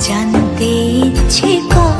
জানতে ইচ্ছে কর